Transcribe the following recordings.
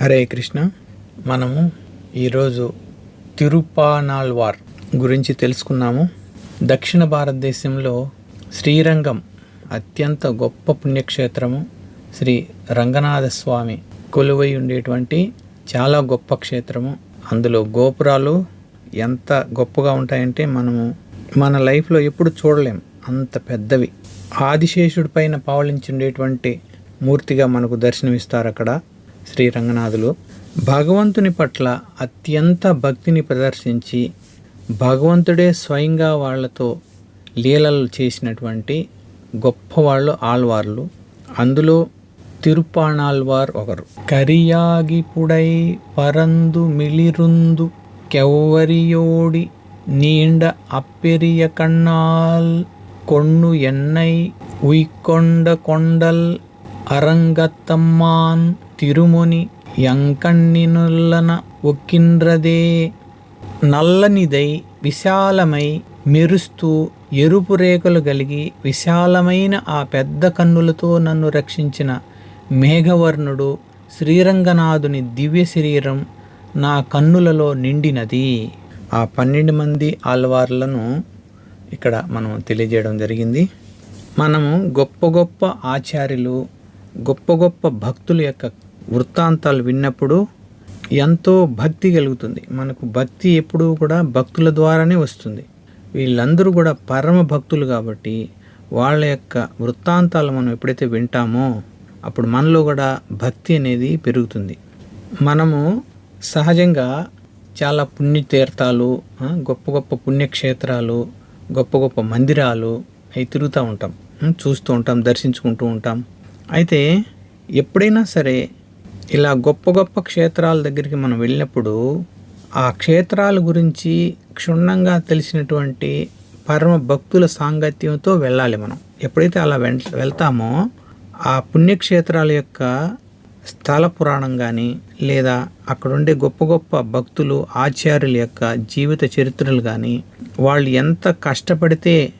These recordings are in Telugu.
హరే కృష్ణ. మనము ఈరోజు తిరుపానాల్వార్ గురించి తెలుసుకున్నాము. దక్షిణ భారతదేశంలో శ్రీరంగం అత్యంత గొప్ప పుణ్యక్షేత్రము. శ్రీ రంగనాథ స్వామి కొలువై ఉండేటువంటి చాలా గొప్ప క్షేత్రము. అందులో గోపురాలు ఎంత గొప్పగా ఉంటాయంటే మనము మన లైఫ్లో ఎప్పుడు చూడలేం. అంత పెద్దవి. ఆదిశేషుడి పైన పావలించుండేటువంటి మూర్తిగా మనకు దర్శనమిస్తారు అక్కడ. శ్రీ రంగనాథులు భగవంతుని పట్ల అత్యంత భక్తిని ప్రదర్శించి భగవంతుడే స్వయంగా వాళ్ళతో లీలలు చేసినటువంటి గొప్పవాళ్ళు ఆళ్వార్లు. అందులో తిరుపాణాల్వార్ ఒకరు. కరియాగిపుడై పరందు మిళిరుందు కెవ్వరియోడి నీండ అప్పెరియ కన్నాల్ కొన్ను ఎన్నై ఉయ్కొండ కొండల్ అరంగత్తమ్మాన్ తిరుముని యంకణ్ణినుల్లన ఒక్కిండ్రదే. నల్లనిదై విశాలమై మెరుస్తూ ఎరుపు రేఖలు కలిగి విశాలమైన ఆ పెద్ద కన్నులతో నన్ను రక్షించిన మేఘవర్ణుడు శ్రీరంగనాథుని దివ్య శరీరం నా కన్నులలో నిండినది. ఆ పన్నెండు మంది ఆల్వార్లను ఇక్కడ మనం తెలియజేయడం జరిగింది. మనము గొప్ప గొప్ప ఆచార్యులు గొప్ప గొప్ప భక్తుల యొక్క వృత్తాంతాలు విన్నప్పుడు ఎంతో భక్తి కలుగుతుంది. మనకు భక్తి ఎప్పుడూ కూడా భక్తుల ద్వారానే వస్తుంది. వీళ్ళందరూ కూడా పరమ భక్తులు కాబట్టి వాళ్ళ యొక్క వృత్తాంతాలు మనం ఎప్పుడైతే వింటామో అప్పుడు మనలో కూడా భక్తి అనేది పెరుగుతుంది. మనము సహజంగా చాలా పుణ్యతీర్థాలు గొప్ప గొప్ప పుణ్యక్షేత్రాలు గొప్ప గొప్ప మందిరాలు అవి తిరుగుతూ ఉంటాం. చూస్తూ ఉంటాం దర్శించుకుంటూ ఉంటాం. అయితే ఎప్పుడైనా సరే ఇలా గొప్ప గొప్ప క్షేత్రాల దగ్గరికి మనం వెళ్ళినప్పుడు ఆ క్షేత్రాల గురించి క్షుణ్ణంగా తెలిసినటువంటి పరమ భక్తుల సాంగత్యంతో వెళ్ళాలి మనం. ఎప్పుడైతే అలా వెం వెళ్తామో ఆ పుణ్యక్షేత్రాల యొక్క స్థల పురాణం కానీ లేదా అక్కడుండే గొప్ప గొప్ప భక్తులు ఆచార్యుల యొక్క జీవిత చరిత్రలు కానీ వాళ్ళు ఎంత కష్టపడితే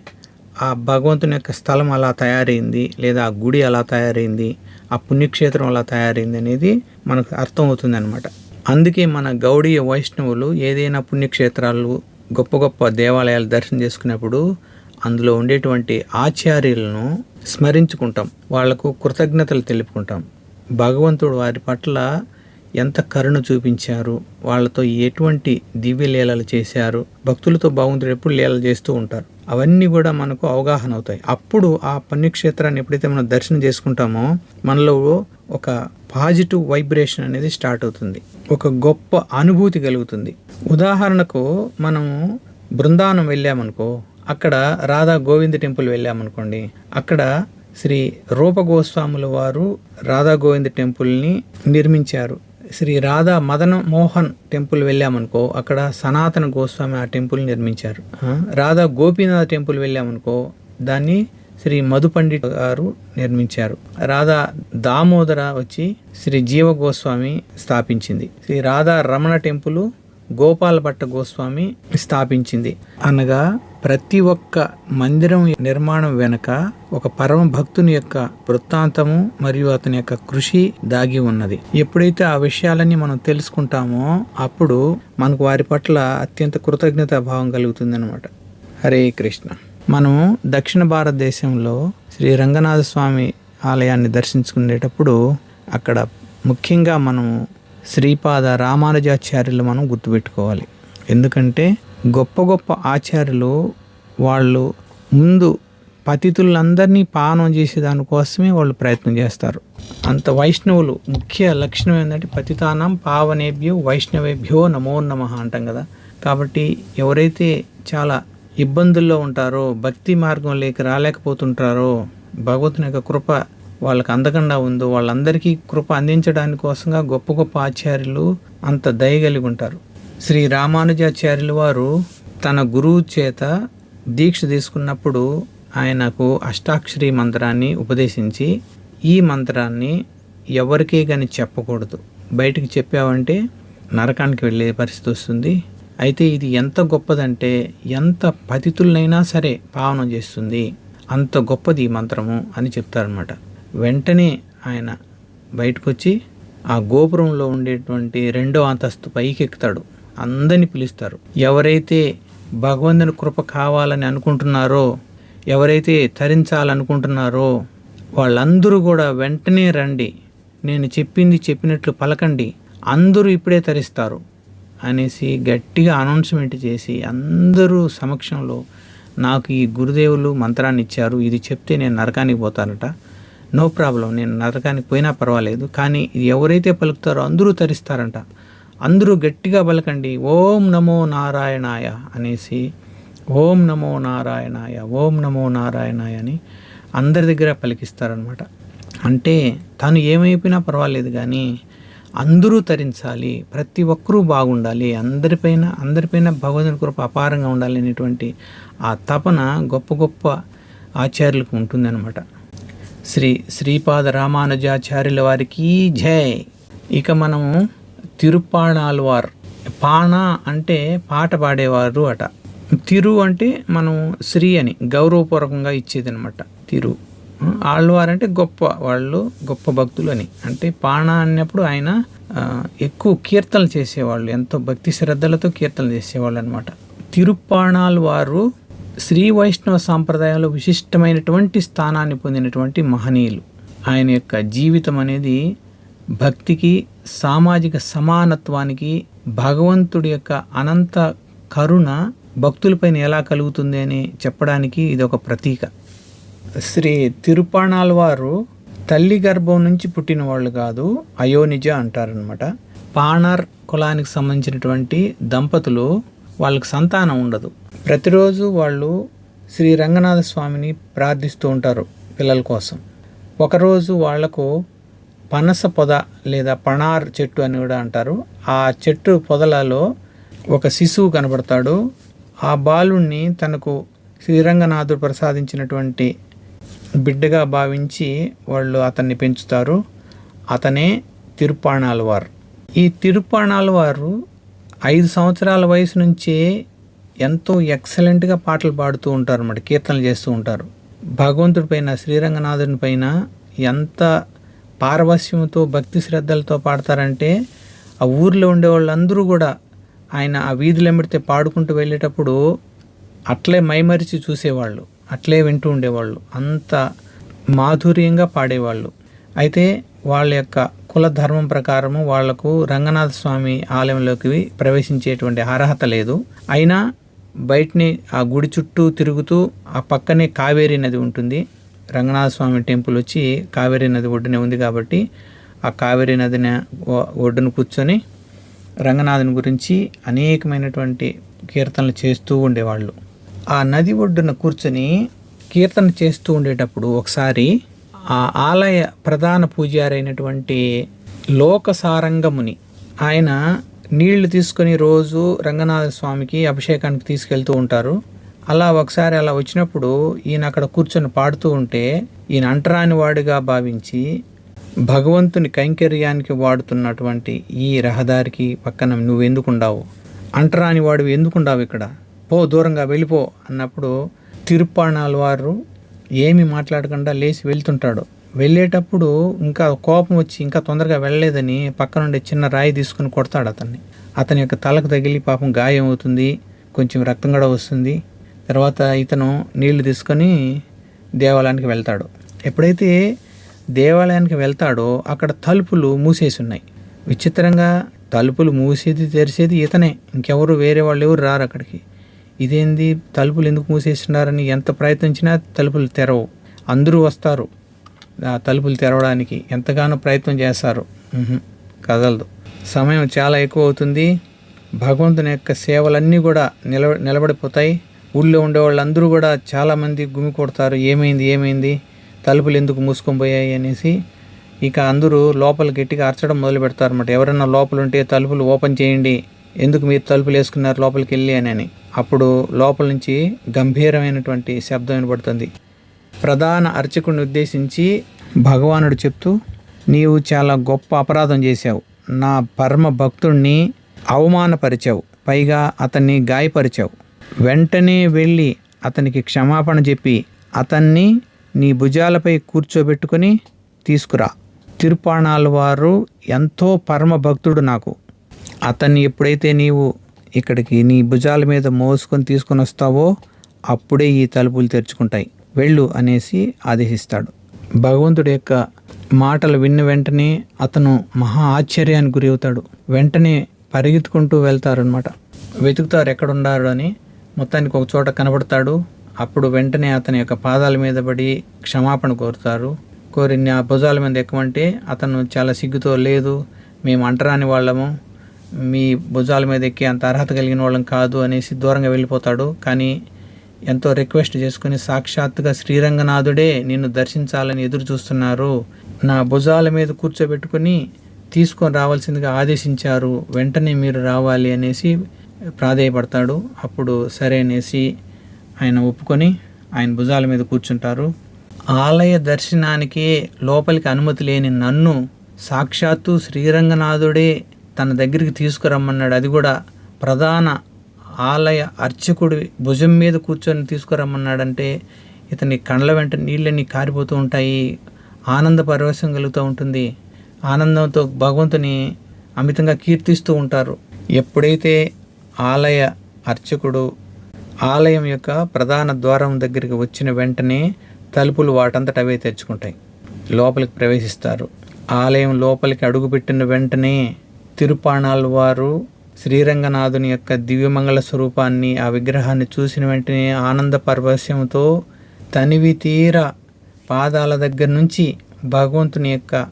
ఆ భగవంతుని యొక్క స్థలం అలా తయారైంది లేదా ఆ గుడి అలా తయారైంది ఆ పుణ్యక్షేత్రం అలా తయారైంది అనేది మనకు అర్థమవుతుంది అనమాట అందుకే మన గౌడీయ వైష్ణవులు ఏదైనా పుణ్యక్షేత్రాలు గొప్ప గొప్ప దేవాలయాలు దర్శనం చేసుకున్నప్పుడు అందులో ఉండేటువంటి ఆచార్యులను స్మరించుకుంటాం. వాళ్ళకు కృతజ్ఞతలు తెలుపుకుంటాం. భగవంతుడు వారి పట్ల ఎంత కరుణ చూపించారు వాళ్ళతో ఎటువంటి దివ్య లీలలు చేశారు భక్తులతో భగవంతుడు ఎప్పుడు లీలలు చేస్తూ ఉంటారు. అవన్నీ కూడా మనకు అవగాహన అవుతాయి. అప్పుడు ఆ పుణ్యక్షేత్రాన్ని ఎప్పుడైతే మనం దర్శనం చేసుకుంటామో మనలో ఒక పాజిటివ్ వైబ్రేషన్ అనేది స్టార్ట్ అవుతుంది. ఒక గొప్ప అనుభూతి కలుగుతుంది. ఉదాహరణకు మనము బృందావనం వెళ్ళామనుకో అక్కడ రాధా గోవింద టెంపుల్ వెళ్ళామనుకోండి అక్కడ శ్రీ రూపగోస్వాముల వారు రాధా గోవింద టెంపుల్ని నిర్మించారు. శ్రీ రాధా మదన మోహన్ టెంపుల్ వెళ్ళామనుకో అక్కడ సనాతన గోస్వామి ఆ టెంపుల్ నిర్మించారు. రాధా గోపీనాథ్ టెంపుల్ వెళ్ళామనుకో దాన్ని శ్రీ మధు పండిట్ గారు నిర్మించారు. రాధా దామోదర వచ్చి శ్రీ జీవ గోస్వామి స్థాపించింది. శ్రీ రాధా రమణ టెంపుల్ గోపాలభట్ట గోస్వామి స్థాపించింది. అనగా ప్రతి ఒక్క మందిరం నిర్మాణం వెనుక ఒక పరమ భక్తుని యొక్క వృత్తాంతము మరియు అతని యొక్క కృషి దాగి ఉన్నది. ఎప్పుడైతే ఆ విషయాలన్నీ మనం తెలుసుకుంటామో అప్పుడు మనకు వారి పట్ల అత్యంత కృతజ్ఞత భావం కలుగుతుంది అనమాట హరే కృష్ణ. మనం దక్షిణ భారతదేశంలో శ్రీ రంగనాథ స్వామి ఆలయాన్ని దర్శించుకునేటప్పుడు అక్కడ ముఖ్యంగా మనము శ్రీపాద రామానుజాచార్యులు మనం గుర్తుపెట్టుకోవాలి. ఎందుకంటే గొప్ప గొప్ప ఆచార్యులు వాళ్ళు ముందు పతితులందరినీ పానం చేసే దానికోసమే వాళ్ళు ప్రయత్నం చేస్తారు. అంత వైష్ణవులు ముఖ్య లక్షణం ఏంటంటే పతితానం పావనేభ్యో వైష్ణవేభ్యో నమో నమ అంటాం కదా. కాబట్టి ఎవరైతే చాలా ఇబ్బందుల్లో ఉంటారో భక్తి మార్గం లేక రాలేకపోతుంటారో భగవంతుని యొక్క కృప వాళ్ళకి అందకుండా ఉందో వాళ్ళందరికీ కృప అందించడానికి కోసంగా గొప్ప గొప్ప ఆచార్యులు అంత దయగలిగి ఉంటారు. శ్రీ రామానుజాచార్యుల వారు తన గురువు చేత దీక్ష తీసుకున్నప్పుడు ఆయనకు అష్టాక్షరి మంత్రాన్ని ఉపదేశించి ఈ మంత్రాన్ని ఎవరికీ కానీ చెప్పకూడదు. బయటికి చెప్పావంటే నరకానికి వెళ్ళే పరిస్థితి వస్తుంది. అయితే ఇది ఎంత గొప్పదంటే ఎంత పతితులనైనా సరే పావనం చేస్తుంది. అంత గొప్పది ఈ మంత్రము అని చెప్తారనమాట వెంటనే ఆయన బయటకు వచ్చి ఆ గోపురంలో ఉండేటువంటి రెండో అంతస్తు పైకి ఎక్కుతాడు అందరిని పిలుస్తారు. ఎవరైతే భగవంతుని కృప కావాలని అనుకుంటున్నారో ఎవరైతే తరించాలనుకుంటున్నారో వాళ్ళందరూ కూడా వెంటనే రండి. నేను చెప్పింది చెప్పినట్లు పలకండి. అందరూ ఇప్పుడే తరిస్తారు అనేసి గట్టిగా అనౌన్స్మెంట్ చేసి అందరూ సమక్షంలో నాకు ఈ గురుదేవులు మంత్రాన్ని ఇచ్చారు. ఇది చెప్తే నేను నరకానికి పోతానట. నో ప్రాబ్లం నేను నరకానికి పోయినా పర్వాలేదు. కానీ ఇది ఎవరైతే పలుకుతారో అందరూ తరిస్తారంట. అందరూ గట్టిగా పలకండి ఓం నమో నారాయణాయ అనేసి ఓం నమో నారాయణాయ ఓం నమో నారాయణాయ అని అందరి దగ్గర పలికిస్తారనమాట అంటే తను ఏమైపోయినా పర్వాలేదు కానీ అందరూ తరించాలి ప్రతి ఒక్కరూ బాగుండాలి అందరిపైన అందరిపైన భగవంతుని కృప అపారంగా ఉండాలి అనేటువంటి ఆ తపన గొప్ప గొప్ప ఆచార్యులకు ఉంటుందన్నమాట. శ్రీ శ్రీపాద రామానుజాచార్యుల వారికి జై. ఇక మనము తిరుపాణాల్వార్. పాణ అంటే పాట పాడేవారు అట. తిరు అంటే మనం శ్రీ అని గౌరవపూర్వకంగా ఇచ్చేది అనమాట తిరు ఆళ్ళవారు అంటే గొప్ప వాళ్ళు గొప్ప భక్తులు అని. అంటే పాణ అన్నప్పుడు ఆయన ఎక్కువ కీర్తనలు చేసేవాళ్ళు ఎంతో భక్తి శ్రద్ధలతో కీర్తనలు చేసేవాళ్ళు అనమాట తిరుప్పాణాల్ వారు శ్రీ వైష్ణవ సాంప్రదాయంలో విశిష్టమైనటువంటి స్థానాన్ని పొందినటువంటి మహనీయులు. ఆయన యొక్క జీవితం అనేది భక్తికి సామాజిక సమానత్వానికి భగవంతుడి యొక్క అనంత కరుణ భక్తులపైన ఎలా కలుగుతుంది అని చెప్పడానికి ఇది ఒక ప్రతీక. శ్రీ తిరుపాణాల వారు తల్లి గర్భం నుంచి పుట్టిన వాళ్ళు కాదు అయోనిజ అంటారనమాట పాణార్ కులానికి సంబంధించినటువంటి దంపతులు వాళ్ళకి సంతానం ఉండదు. ప్రతిరోజు వాళ్ళు శ్రీ రంగనాథ స్వామిని ప్రార్థిస్తూ ఉంటారు పిల్లల కోసం. ఒకరోజు వాళ్ళకు పనస పొద లేదా పణార్ చెట్టు అని కూడా అంటారు. ఆ చెట్టు పొదలలో ఒక శిశువు కనబడతాడు. ఆ బాలుణ్ణి తనకు శ్రీరంగనాథుడు ప్రసాదించినటువంటి బిడ్డగా భావించి వాళ్ళు అతన్ని పెంచుతారు. అతనే తిరుపాణాల వారు ఈ తిరుపాణాల వారు ఐదు సంవత్సరాల వయసు నుంచే ఎంతో ఎక్సలెంట్గా పాటలు పాడుతూ ఉంటారు అన్నమాట కీర్తనలు చేస్తూ ఉంటారు. భగవంతుడి పైన శ్రీరంగనాథుని పైన ఎంత పారవస్యంతో భక్తి శ్రద్ధలతో పాడతారంటే ఆ ఊర్లో ఉండే వాళ్ళందరూ కూడా ఆయన ఆ వీధులు ఎమ్మిడితే పాడుకుంటూ వెళ్ళేటప్పుడు అట్లే మైమరిచి చూసేవాళ్ళు అట్లే వింటూ ఉండేవాళ్ళు అంత మాధుర్యంగా పాడేవాళ్ళు. అయితే వాళ్ళ యొక్క కుల ధర్మం ప్రకారము వాళ్ళకు రంగనాథ స్వామి ఆలయంలోకి ప్రవేశించేటువంటి అర్హత లేదు. అయినా బయటని ఆ గుడి చుట్టూ తిరుగుతూ ఆ పక్కనే కావేరీ నది ఉంటుంది. రంగనాథ స్వామి టెంపుల్ వచ్చి కావేరీ నది ఒడ్డునే ఉంది కాబట్టి ఆ కావేరీ నదిని ఒడ్డును ఒడ్డున కూర్చొని రంగనాథుని గురించి అనేకమైనటువంటి కీర్తనలు చేస్తూ ఉండేవాళ్ళు. ఆ నది ఒడ్డున కూర్చొని కీర్తన చేస్తూ ఉండేటప్పుడు ఒకసారి ఆ ఆలయ ప్రధాన పూజారైనటువంటి లోకసారంగముని ఆయన నీళ్ళు తీసుకొని రోజు రంగనాథ స్వామికి అభిషేకానికి తీసుకెళ్తూ ఉంటారు. అలా ఒకసారి అలా వచ్చినప్పుడు ఈయన అక్కడ కూర్చొని పాడుతూ ఉంటే ఈయన అంటరాని వాడిగా భావించి భగవంతుని కైంకర్యానికి వాడుతున్నటువంటి ఈ రహదారికి పక్కన నువ్వెందుకుండావు అంటరాని వాడు ఎందుకుండావు ఇక్కడ? పో దూరంగా వెళ్ళిపో అన్నప్పుడు తిరుప్పాణాల వారు ఏమి మాట్లాడకుండా లేచి వెళ్తుంటాడు. వెళ్ళేటప్పుడు ఇంకా కోపం వచ్చి ఇంకా తొందరగా వెళ్ళలేదని పక్క నుండి చిన్న రాయి తీసుకుని కొడతాడు అతన్ని. అతని యొక్క తలకు తగిలి పాపం గాయం అవుతుంది కొంచెం రక్తం కూడా వస్తుంది. తర్వాత ఇతను నీళ్ళు తీసుకొని దేవాలయానికి వెళ్తాడు. ఎప్పుడైతే దేవాలయానికి వెళ్తాడో అక్కడ తలుపులు మూసేసి ఉన్నాయి విచిత్రంగా తలుపులు మూసేది తెరిచేది ఇతనే. ఇంకెవరు వేరే వాళ్ళు ఎవరు రారు అక్కడికి. ఇదేంది? తలుపులు ఎందుకు మూసేస్తున్నారని ఎంత ప్రయత్నించినా తలుపులు తెరవు. అందరూ వస్తారు. ఆ తలుపులు తెరవడానికి ఎంతగానో ప్రయత్నం చేస్తారు. కదలదు. సమయం చాలా ఎక్కువ అవుతుంది. భగవంతుని యొక్క సేవలన్నీ కూడా నిలబ నిలబడిపోతాయి. ఊళ్ళో ఉండే వాళ్ళందరూ కూడా చాలామంది గుమి కొడతారు ఏమైంది ఏమైంది? తలుపులు ఎందుకు మూసుకొని పోయాయి? అనేసి ఇక అందరూ లోపల గట్టిగా అరచడం మొదలు పెడతారు అనమాట ఎవరైనా లోపల ఉంటే తలుపులు ఓపెన్ చేయండి. ఎందుకు మీరు తలుపులు వేసుకున్నారు లోపలికి వెళ్ళి? అని అని అప్పుడు లోపల నుంచి గంభీరమైనటువంటి శబ్దం వినబడుతుంది ప్రధాన అర్చకుడిని ఉద్దేశించి భగవానుడు చెప్తూ నీవు చాలా గొప్ప అపరాధం చేశావు. నా పరమ భక్తుణ్ణి అవమానపరిచావు. పైగా అతన్ని గాయపరిచావు. వెంటనే వెళ్ళి అతనికి క్షమాపణ చెప్పి అతన్ని నీ భుజాలపై కూర్చోబెట్టుకొని తీసుకురా. తిరుపాణాల వారు ఎంతో పరమ భక్తుడు నాకు. అతన్ని ఎప్పుడైతే నీవు ఇక్కడికి నీ భుజాల మీద మోసుకొని తీసుకొని వస్తావో అప్పుడే ఈ తలుపులు తెరుచుకుంటాయి. వెళ్ళు అనేసి ఆదేశిస్తాడు. భగవంతుడి యొక్క మాటలు విన్న వెంటనే అతను మహా ఆశ్చర్యానికి గురి అవుతాడు వెంటనే పరిగెత్తుకుంటూ వెళ్తారనమాట వెతుకుతారు ఎక్కడున్నారు అని. మొత్తానికి ఒక చోట కనబడతాడు. అప్పుడు వెంటనే అతని యొక్క పాదాల మీద పడి క్షమాపణ కోరుతారు. కోరి నా భుజాల మీద ఎక్కమంటే అతను చాలా సిగ్గుతో లేదు మేము అంటరాని వాళ్ళము. మీ భుజాల మీద ఎక్కి అంత అర్హత కలిగిన వాళ్ళం కాదు అనేసి దూరంగా వెళ్ళిపోతాడు. కానీ ఎంతో రిక్వెస్ట్ చేసుకుని సాక్షాత్తుగా శ్రీరంగనాథుడే నిన్ను దర్శించాలని ఎదురు చూస్తున్నారు. నా భుజాల మీద కూర్చోబెట్టుకుని తీసుకొని రావాల్సిందిగా ఆదేశించారు. వెంటనే మీరు రావాలి అనేసి ప్రాధేయపడతాడు. అప్పుడు సరే అనేసి ఆయన ఒప్పుకొని ఆయన భుజాల మీద కూర్చుంటారు. ఆలయ దర్శనానికి లోపలికి అనుమతి లేని నన్ను సాక్షాత్తు శ్రీరంగనాథుడే తన దగ్గరికి తీసుకురమ్మన్నాడు. అది కూడా ప్రధాన ఆలయ అర్చకుడి భుజం మీద కూర్చొని తీసుకురమ్మన్నాడంటే ఇతని కండ్ల వెంట నీళ్ళని కారిపోతూ ఉంటాయి? ఆనంద పరవశం కలుగుతూ ఉంటుంది. ఆనందంతో భగవంతుని అమితంగా కీర్తిస్తూ ఉంటారు. ఎప్పుడైతే ఆలయ అర్చకుడు ఆలయం యొక్క ప్రధాన ద్వారం దగ్గరికి వచ్చిన వెంటనే తలుపులు వాటంతట అవే తెచ్చుకుంటాయి లోపలికి ప్రవేశిస్తారు. ఆలయం లోపలికి అడుగుపెట్టిన వెంటనే తిరుపాణాల వారు శ్రీరంగనాథుని యొక్క దివ్యమంగళ స్వరూపాన్ని ఆ విగ్రహాన్ని చూసిన వెంటనే ఆనంద పరవశ్యంతో తనివి తీర పాదాల దగ్గర నుంచి భగవంతుని యొక్క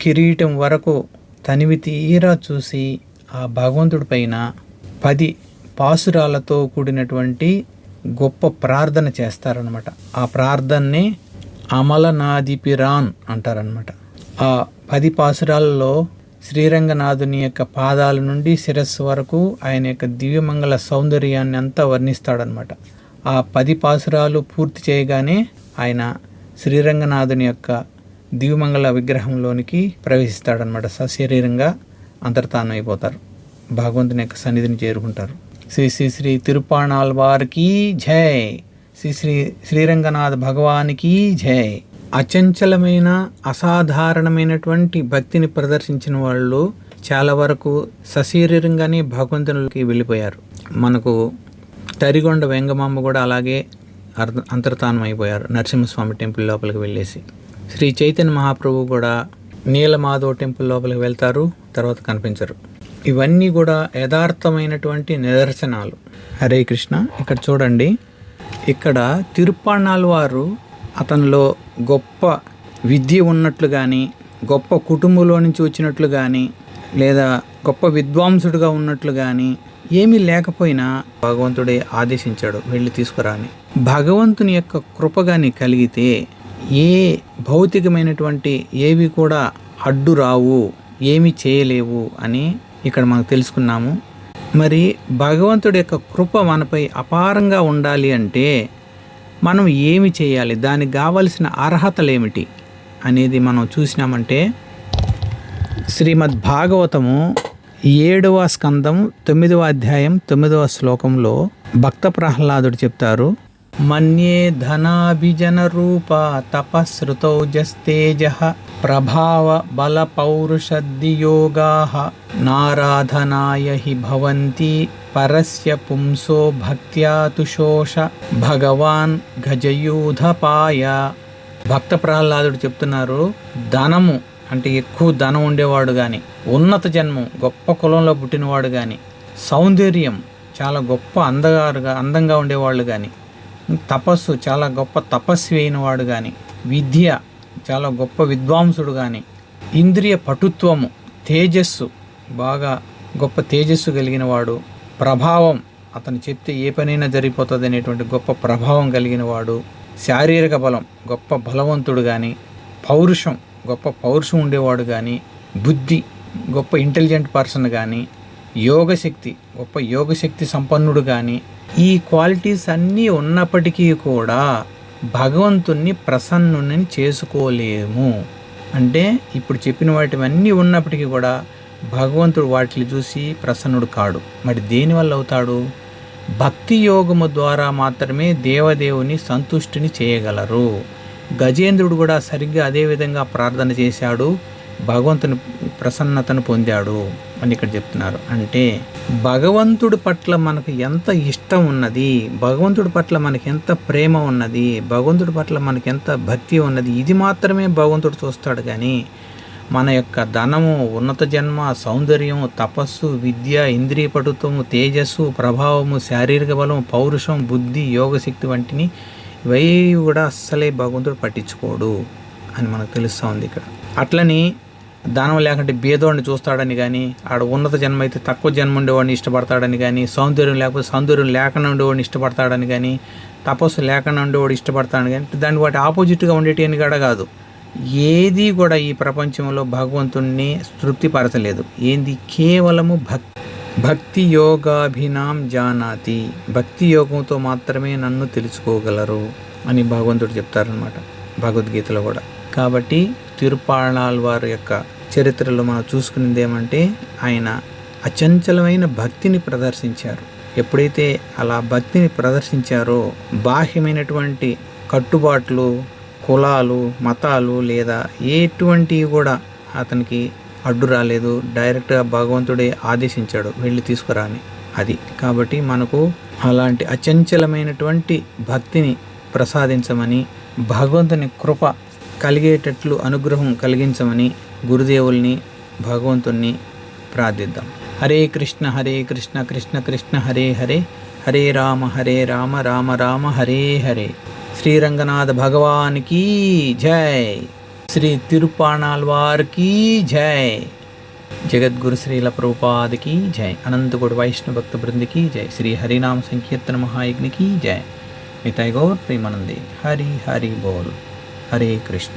కిరీటం వరకు తనివి తీరా చూసి ఆ భగవంతుడి పైన పది పాసురాలతో కూడినటువంటి గొప్ప ప్రార్థన చేస్తారనమాట ఆ ప్రార్థనని అమలనాదిపిరాన్ అంటారనమాట ఆ పది పాసురాలలో శ్రీరంగనాథుని యొక్క పాదాల నుండి శిరస్సు వరకు ఆయన యొక్క దివ్యమంగళ సౌందర్యాన్ని అంతా వర్ణిస్తాడనమాట ఆ పది పాసురాలు పూర్తి చేయగానే ఆయన శ్రీరంగనాథుని యొక్క దివ్యమంగళ విగ్రహంలోనికి ప్రవేశిస్తాడనమాట సశరీరంగా అంతర్తానం అయిపోతారు భగవంతుని యొక్క సన్నిధిని చేరుకుంటారు. శ్రీ శ్రీ శ్రీ తిరుపాణాల్ వారికి జై. శ్రీ శ్రీ శ్రీరంగనాథ భగవానికి జై. అచంచలమైన అసాధారణమైనటువంటి భక్తిని ప్రదర్శించిన వాళ్ళు చాలా వరకు సశరీరంగానే భగవంతునికి వెళ్ళిపోయారు. మనకు తరిగొండ వెంగమాంబ కూడా అలాగే అర్థ అంతర్ధానం అయిపోయారు నరసింహస్వామి టెంపుల్ లోపలికి వెళ్ళేసి. శ్రీ చైతన్య మహాప్రభు కూడా నీలమాధవ్ టెంపుల్ లోపలికి వెళ్తారు తర్వాత కనిపించరు. ఇవన్నీ కూడా యథార్థమైనటువంటి నిదర్శనాలు. హరే కృష్ణ ఇక్కడ చూడండి. ఇక్కడ తిరుప్పాణాల వారు అతనిలో గొప్ప విద్య ఉన్నట్లు కానీ గొప్ప కుటుంబంలో నుంచి వచ్చినట్లు కానీ లేదా గొప్ప విద్వాంసుడుగా ఉన్నట్లు కానీ ఏమీ లేకపోయినా భగవంతుడే ఆదేశించాడు వెళ్ళి తీసుకురాని. భగవంతుని యొక్క కృప కానీ కలిగితే ఏ భౌతికమైనటువంటి ఏవి కూడా అడ్డు రావు ఏమి చేయలేవు అని ఇక్కడ మనం తెలుసుకున్నాము. మరి భగవంతుడి యొక్క కృప మనపై అపారంగా ఉండాలి అంటే మనం ఏమి చేయాలి? దానికి కావలసిన అర్హతలు ఏమిటి అనేది మనం చూసినామంటే శ్రీమద్ భాగవతము ఏడవ స్కందం తొమ్మిదవ అధ్యాయం తొమ్మిదవ శ్లోకంలో భక్త ప్రహ్లాదుడు చెప్తారు. మన్యే ధనాభిజన రూప తపశ్రుతౌ ప్రభావ బల పౌరుషద్దియోగా నారాధనాయ హి భవంతి పరస్య పుంసో భక్త్యా తుషోష భగవాన్ గజయూధపాయ. భక్త ప్రహ్లాదుడు చెప్తున్నారు ధనము అంటే ఎక్కువ ధనం ఉండేవాడు కానీ ఉన్నత జన్మం గొప్ప కులంలో పుట్టినవాడు కానీ సౌందర్యం చాలా గొప్ప అందగారుగా అందంగా ఉండేవాళ్ళు కానీ తపస్సు చాలా గొప్ప తపస్వి అయిన వాడు కానీ విద్య చాలా గొప్ప విద్వాంసుడు కానీ ఇంద్రియ పటుత్వము తేజస్సు బాగా గొప్ప తేజస్సు కలిగిన వాడు ప్రభావం అతను చెప్తే ఏ పనైనా జరిగిపోతుంది అనేటువంటి గొప్ప ప్రభావం కలిగిన వాడు శారీరక బలం గొప్ప బలవంతుడు కానీ పౌరుషం గొప్ప పౌరుషం ఉండేవాడు కానీ బుద్ధి గొప్ప ఇంటెలిజెంట్ పర్సన్ కానీ యోగశక్తి గొప్ప యోగశక్తి సంపన్నుడు కానీ ఈ క్వాలిటీస్ అన్నీ ఉన్నప్పటికీ కూడా భగవంతుణ్ణి ప్రసన్నుని చేసుకోలేము. అంటే ఇప్పుడు చెప్పిన వాటివన్నీ ఉన్నప్పటికీ కూడా భగవంతుడు వాటిని చూసి ప్రసన్నుడు కాడు. మరి దేనివల్ల అవుతాడు? భక్తి యోగము ద్వారా మాత్రమే దేవదేవుని సంతుష్టిని చేయగలరు. గజేంద్రుడు కూడా సరిగ్గా అదే విధంగా ప్రార్థన చేశాడు. భగవంతుని ప్రసన్నతను పొందాడు అని ఇక్కడ చెప్తున్నారు. అంటే భగవంతుడి పట్ల మనకు ఎంత ఇష్టం ఉన్నది భగవంతుడి పట్ల మనకి ఎంత ప్రేమ ఉన్నది భగవంతుడి పట్ల మనకి ఎంత భక్తి ఉన్నది ఇది మాత్రమే భగవంతుడు చూస్తాడు కానీ మన యొక్క ధనము ఉన్నత జన్మ సౌందర్యం తపస్సు విద్య ఇంద్రియ పటుత్వము తేజస్సు ప్రభావము శారీరక బలం పౌరుషం బుద్ధి యోగశక్తి వంటిని ఇవే కూడా అస్సలే భగవంతుడు పట్టించుకోడు అని మనకు తెలుస్తూ ఉంది ఇక్కడ. అట్లని ధనం లేకుంటే బీదోడిని చూస్తాడని కానీ ఆడ ఉన్నత జన్మ అయితే తక్కువ జన్మ ఉండేవాడిని ఇష్టపడతాడని కానీ సౌందర్యం లేకపోతే సౌందర్యం లేకుండా ఉండేవాడిని ఇష్టపడతాడని కానీ తపస్సు లేకుండా ఉండేవాడు ఇష్టపడతాడని కానీ దాని వాటి ఆపోజిట్గా ఉండేటి అని కూడా కాదు. ఏది కూడా ఈ ప్రపంచంలో భగవంతుణ్ణి తృప్తిపరచలేదు. ఏంది? కేవలము భక్తి భక్తి యోగాభినాం జానాతి. భక్తి యోగంతో మాత్రమే నన్ను తెలుసుకోగలరు అని భగవంతుడు చెప్తారనమాట భగవద్గీతలో కూడా. కాబట్టి తిరుపాణాల్ వారి యొక్క చరిత్రలో మనం చూసుకునేది ఏమంటే ఆయన అచంచలమైన భక్తిని ప్రదర్శించారు. ఎప్పుడైతే అలా భక్తిని ప్రదర్శించారో బాహ్యమైనటువంటి కట్టుబాట్లు కులాలు మతాలు లేదా ఎటువంటివి కూడా అతనికి అడ్డు రాలేదు. డైరెక్ట్గా భగవంతుడే ఆదేశించాడు వెళ్ళి తీసుకురాని. అది. కాబట్టి మనకు అలాంటి అచంచలమైనటువంటి భక్తిని ప్రసాదించమని భగవంతుని కృప కలిగేటట్లు అనుగ్రహం కలిగించమని గురుదేవుల్ని భగవంతుణ్ణి ప్రార్థిద్దాం. హరే కృష్ణ హరే కృష్ణ కృష్ణ కృష్ణ హరే హరే. హరే రామ హరే రామ రామ రామ హరే హరే. శ్రీరంగనాథ భగవానికి జై. శ్రీ తిరుపాణాల్వార్కి జై. జగద్గురు శ్రీల ప్రభుపాదికి జై. అనంతగుడు వైష్ణవ భక్త బృందికి జై. శ్రీ హరినామ సంకీర్తన మహాయజ్ఞకి జై. మితై గౌర్ ప్రేమానందే. హరి హరి బోల్. హరే కృష్ణ